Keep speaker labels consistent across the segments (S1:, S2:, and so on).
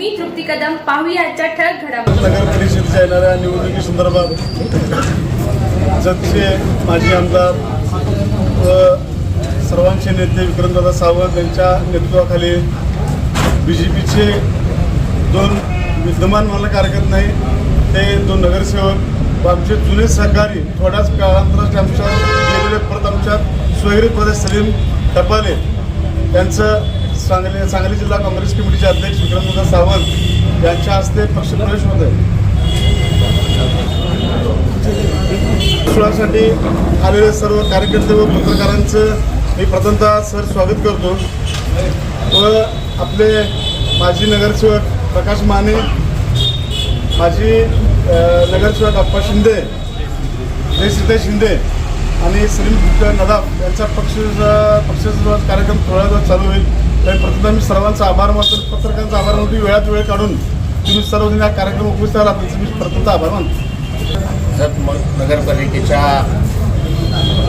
S1: मी तृप्ती कदम पाहूया आजच्या ठळक घडामोडी.
S2: नगर परिषदेच्या येणाऱ्या निवडणुकी संदर्भात जतचे माजी आमदार व सर्वांचे नेते विक्रमदादा सावंत यांच्या नेतृत्वाखाली बी जे पीचे दोन विद्यमान मला कार्यकर्ते नाही ते दोन नगरसेवक व आमचे जुने सहकारी थोड्याच काळांतरात आमच्या गेलेले परत आमच्या सोयरी प्रदेश सलीम टपाले यांचं सांगली सांगली जिल्हा काँग्रेस कमिटीचे अध्यक्ष विक्रमदा सावंत यांच्या हस्ते पक्षप्रवेश होत आहे. सोहळ्यासाठी आलेले सर्व कार्यकर्ते व पत्रकारांचं मी प्रथमतः सर स्वागत करतो. व आपले माजी नगरसेवक प्रकाश माने माजी नगरसेवक अप्पा शिंदे जयश्रीताई शिंदे आणि सलीम नदाब यांचा पक्ष पक्षाचा कार्यक्रम थोड्या चालू होईल. त्यामुळे प्रथम मी सर्वांचा आभार मानतो. पत्रकारांचा आभार मानतो. वेळात वेळ काढून तुम्ही सर्वजण या कार्यक्रम उपस्थित आला त्याचा मी प्रथमचा आभार मानतो.
S3: नगरपालिकेच्या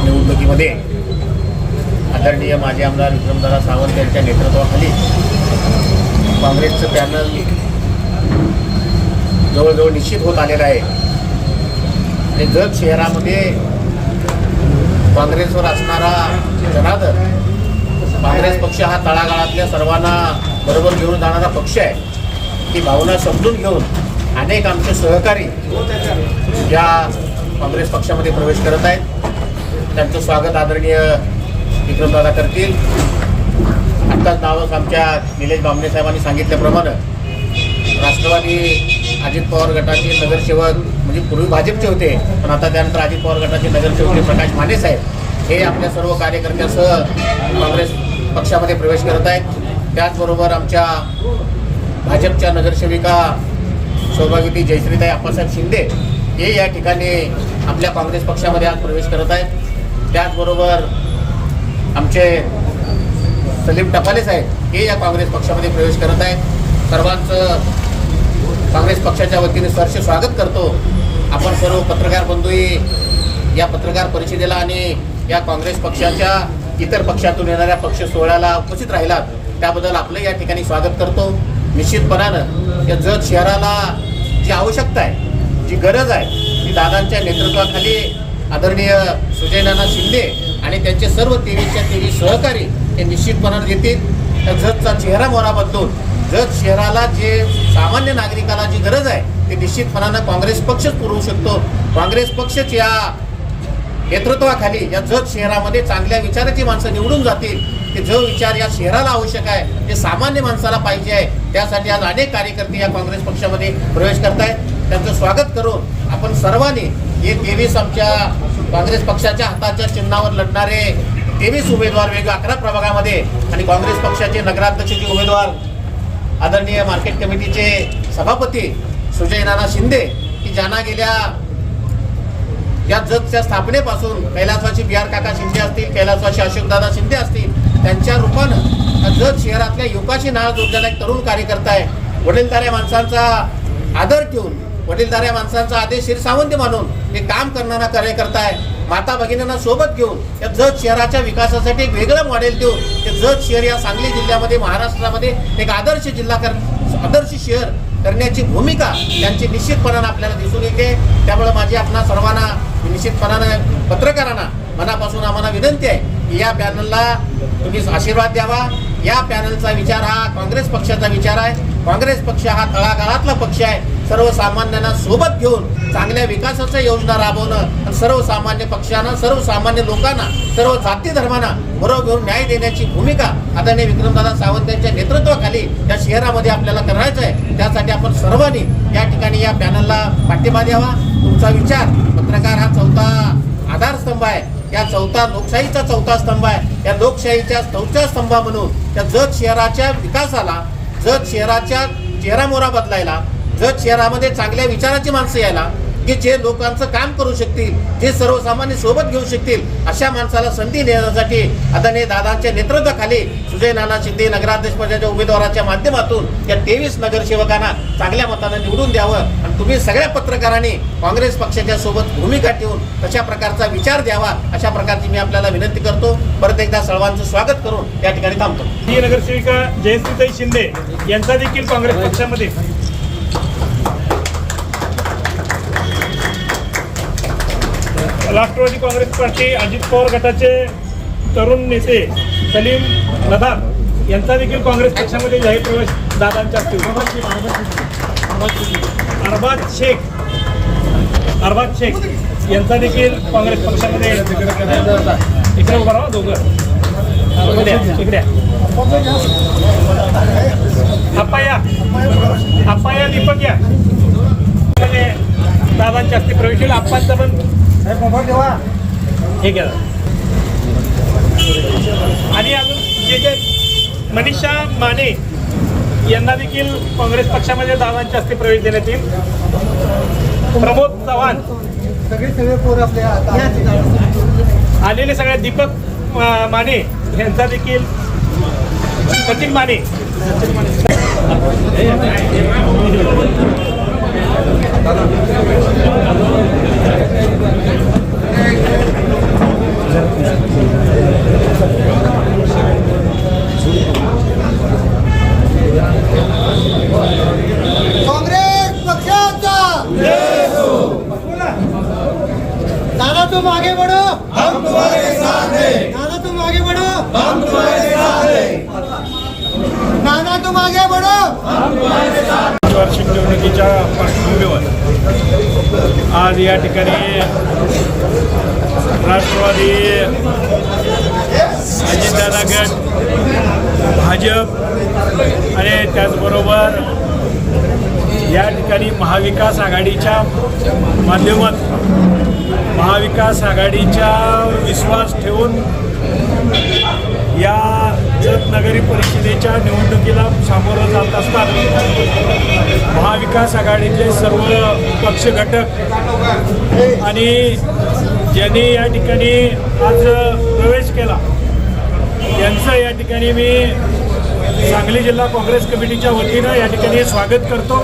S3: निवडणुकीमध्ये आदरणीय माजी आमदार विक्रमदादा सावंत यांच्या नेतृत्वाखाली काँग्रेसचं पॅनल जवळजवळ निश्चित होत आलेलं आहे. आणि जत शहरामध्ये काँग्रेसवर असणारा जनादर काँग्रेस पक्ष हा तळागाळातल्या सर्वांना बरोबर घेऊन जाणारा पक्ष आहे. ही भावना समजून घेऊन अनेक आमचे सहकारी या काँग्रेस पक्षामध्ये प्रवेश करत आहेत. त्यांचं स्वागत आदरणीय विक्रमदादा करतील. आत्ताच नावच आमच्या निलेश बामणे साहेबांनी सांगितल्याप्रमाणे राष्ट्रवादी अजित पवार गटाचे नगरसेवक म्हणजे पूर्वी भाजपचे होते पण आता त्यानंतर अजित पवार गटाचे नगरसेवक प्रकाश माने साहेब हे आपल्या सर्व कार्यकर्त्यासह काँग्रेस पक्षामध्ये प्रवेश करत आहेत. त्याचबरोबर आमच्या भाजपच्या नगरसेविका सौभाग्यवती जयश्रीताई आप्पासाहेब शिंदे हे या ठिकाणी आपल्या काँग्रेस पक्षामध्ये आज प्रवेश करत आहेत. त्याचबरोबर आमचे सलीम टपाले साहेब हे या काँग्रेस पक्षामध्ये प्रवेश करत आहेत. सर्वांचं काँग्रेस पक्षाच्या वतीने सरसे स्वागत करतो. आपण सर्व पत्रकार बंधूही या पत्रकार परिषदेला आणि या काँग्रेस पक्षाच्या इतर पक्षातून येणाऱ्या पक्ष सोहळ्याला उपस्थित राहिलात त्याबद्दल आपलं या ठिकाणी स्वागत करतो. निश्चितपणानं या जत शहराला जी आवश्यकता आहे जी गरज आहे ती दादांच्या नेतृत्वाखाली आदरणीय सुजयनाना शिंदे आणि त्यांचे सर्व तेवीसच्या तेवीस सहकारी हे निश्चितपणानं देतील. त्या जतचा चेहरा मोहरा बदलून जत शहराला जे सामान्य नागरिकाला जी गरज आहे ते निश्चितपणानं काँग्रेस पक्षच पुरवू शकतो. काँग्रेस पक्षच या नेतृत्वाखाली या जत शहरामध्ये चांगल्या विचाराची माणसं निवडून जातील. की जो विचार या शहराला आवश्यक आहे ते सामान्य माणसाला पाहिजे आहे. त्यासाठी आज अनेक कार्यकर्ते या काँग्रेस पक्षामध्ये प्रवेश करतायत. त्यांचं स्वागत करून आपण सर्वांनी हे तेवीस आमच्या काँग्रेस पक्षाच्या हाताच्या चिन्हावर लढणारे तेवीस उमेदवार वेगवेगळ्या अकरा प्रभागामध्ये आणि काँग्रेस पक्षाचे नगराध्यक्षाचे उमेदवार आदरणीय मार्केट कमिटीचे सभापती सुजय नाना शिंदे की ज्यांना गेल्या या जतच्या स्थापनेपासून कैलासवासी बी आर काका शिंदे असतील कैलासवासी अशोकदादा शिंदे असतील त्यांच्या रूपानं या जत शहरातल्या युवकाशी नाळ जोडलेला एक तरुण कार्यकर्ता आहे. वडीलधाऱ्या माणसांचा आदर ठेवून वडीलधाऱ्या माणसांचा आदेश शिरसावंत मानून हे काम करणारा कार्यकर्ता आहे. माता भगिनींना सोबत घेऊन या जत शहराच्या विकासासाठी एक वेगळं मॉडेल देऊन ते जत शहर या सांगली जिल्ह्यामध्ये महाराष्ट्रामध्ये एक आदर्श जिल्हा कर आदर्श शहर करण्याची भूमिका त्यांची निश्चितपणानं आपल्याला दिसून येते. त्यामुळे माझी आपणा सर्वांना निश्चितपणानं पत्रकारांना मनापासून आम्हाला विनंती आहे की या पॅनलला तुम्ही आशीर्वाद द्यावा. या पॅनलचा विचार हा काँग्रेस पक्षाचा विचार आहे. काँग्रेस पक्ष हा तळागाळातला पक्ष आहे. सर्वसामान्यांना सोबत घेऊन चांगल्या विकासाच्या योजना राबवणं आणि सर्वसामान्य पक्षांना सर्वसामान्य लोकांना सर्व जाती धर्मांना बरोबर घेऊन न्याय देण्याची भूमिका आदरणीय विक्रमदादा सावंत यांच्या नेतृत्वाखाली या शहरामध्ये आपल्याला करायचं आहे त्यासाठी आपण सर्वांनी या ठिकाणी या पॅनलला पाठिंबा द्यावा. तुमचा विचार पत्रकार हा चौथा आधारस्तंभ आहे. या चौथा लोकशाहीचा चौथा स्तंभ आहे. या लोकशाहीच्या चौथ्या स्तंभा म्हणून त्या जत शहराच्या विकासाला जत शहराच्या चेहरामोहरा बदलायला जत शहरामध्ये चांगल्या विचाराची माणसं यायला की जे लोकांचं काम करू शकतील जे सर्वसामान्य सोबत घेऊ शकतील अशा माणसाला संधी देण्यासाठी आदरणीय दादांच्या नेतृत्वाखाली सुजय नाना शिंदे नगराध्यक्ष पदाच्या उमेदवाराच्या माध्यमातून या तेवीस नगरसेवकांना चांगल्या मतानं निवडून द्यावं. आणि तुम्ही सगळ्या पत्रकारांनी काँग्रेस पक्षाच्या सोबत भूमिका ठेवून तशा प्रकारचा विचार द्यावा अशा प्रकारची मी आपल्याला विनंती करतो. परत एकदा सर्वांचं स्वागत करून या ठिकाणी थांबतो.
S4: नगरसेविका जयंतीताई शिंदे यांचा देखील काँग्रेस पक्षामध्ये राष्ट्रवादी काँग्रेस पार्टी अजित पवार गटाचे तरुण नेते सलीम लदाख यांचा देखील काँग्रेस पक्षामध्ये जाहीर प्रवेश दादांच्या असतील अरबाज शेख अरबाज शेख यांचा देखील काँग्रेस पक्षामध्ये इकडे उभा राहा दोघं. इकड्या अप्पाया अप्पाया दीपक या. दादांच्या हस्ते प्रवेश होईल आप्पांचा पण हे घ्या. आणि अजून जे जे मनीषा माने यांना देखील काँग्रेस पक्षामध्ये दादांच्या हस्ते प्रवेश देण्यात येईल. प्रमोद चव्हाण. आलेले सगळे दीपक माने यांचा देखील. सचिन माने.
S5: तुम आगे बढ़ो हम तुम्हारे साथ हैं. दादा तुम आगे बढ़ो हम तुम्हारे साथ हैं. नाना तुम आगे बढ़ो
S4: वार्षिक निवडणुकीच्या पार्श्वभूमीवर आज या ठिकाणी राष्ट्रवादी अजितदादा गट भाजप आणि त्याचबरोबर या ठिकाणी महाविकास आघाडीच्या माध्यमात महाविकास आघाडीच्या विश्वास ठेवून या जत नगरी परिषदेच्या निवडणुकीला सामोरं जात असताना महाविकास आघाडीचे सर्व पक्ष घटक आणि ज्यांनी या ठिकाणी आज प्रवेश केला यांचं या ठिकाणी मी सांगली जिल्हा काँग्रेस कमिटीच्या वतीनं या ठिकाणी स्वागत करतो.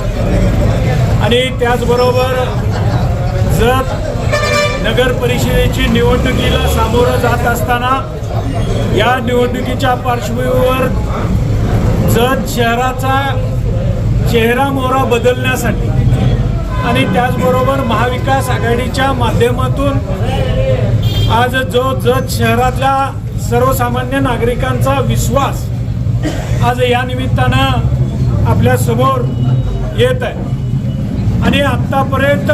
S4: आणि त्याचबरोबर जत नगर परिषदेची निवडणुकीला सामोरं जात असताना या निवडणुकीच्या पार्श्वभूमीवर जत शहराचा चेहरा मोहरा बदलण्यासाठी आणि त्याचबरोबर महाविकास आघाडीच्या माध्यमातून आज जो जत शहरातल्या सर्वसामान्य नागरिकांचा विश्वास आज या निमित्तानं आपल्यासमोर येत आहे. आणि आत्तापर्यंत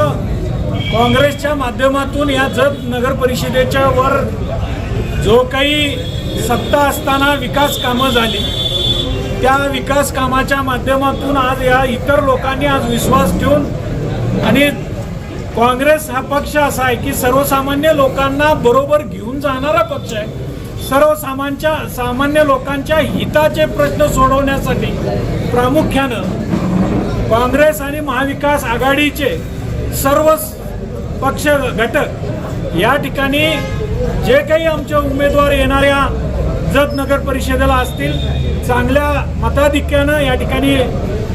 S4: काँग्रेसच्या माध्यमातून या जत नगर परिषदेच्या वर जो काही सत्ता असताना विकास कामं झाली त्या विकास कामाच्या माध्यमातून आज या इतर लोकांनी आज विश्वास ठेवून आणि काँग्रेस हा पक्ष असा आहे की सर्वसामान्य लोकांना बरोबर घेऊन जाणारा पक्ष आहे. सर्वसामान्यच्या सामान्य लोकांच्या हिताचे प्रश्न सोडवण्यासाठी प्रामुख्यानं काँग्रेस आणि महाविकास आघाडीचे सर्व पक्ष घटक. या ठिकाणी जे काही आमचे उमेदवार येणाऱ्या जत नगर परिषदेला असतील चांगल्या मताधिक्यानं या ठिकाणी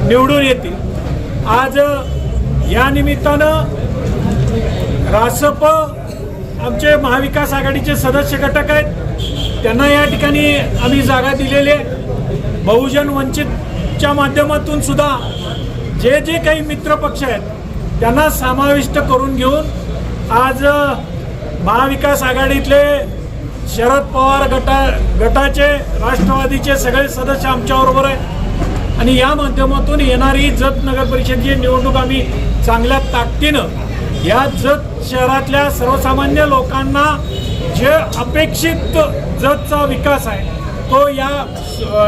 S4: निवडून येतील. आज या निमित्तानं रासप आमचे महाविकास आघाडीचे सदस्य घटक आहेत. त्यांना या ठिकाणी आम्ही जागा दिलेली आहे. बहुजन वंचितच्या माध्यमातून सुद्धा जे जे काही मित्र पक्ष आहेत त्यांना समाविष्ट करून घेऊन आज महाविकास आघाडीतले शरद पवार गटा गटाचे राष्ट्रवादीचे सगळे सदस्य आमच्याबरोबर आहे. आणि या माध्यमातून येणारी जत नगर परिषदेची निवडणूक आम्ही चांगल्या ताकदीनं या जत शहरातल्या सर्वसामान्य लोकांना जे अपेक्षित जतचा विकास आहे तो या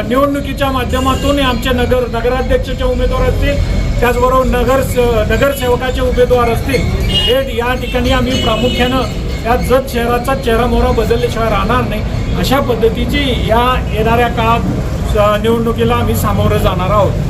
S4: निवडणुकीच्या माध्यमातून आमचे नगर नगराध्यक्षाचे उमेदवार असतील त्याचबरोबर नगर नगरसेवकाचे उमेदवार असतील हे या ठिकाणी आम्ही प्रामुख्यानं या जत शहराचा चेहरा मोहरा बदलल्याशिवाय राहणार नाही. अशा पद्धतीची या येणाऱ्या काळात निवडणुकीला आम्ही सामोरं जाणार आहोत.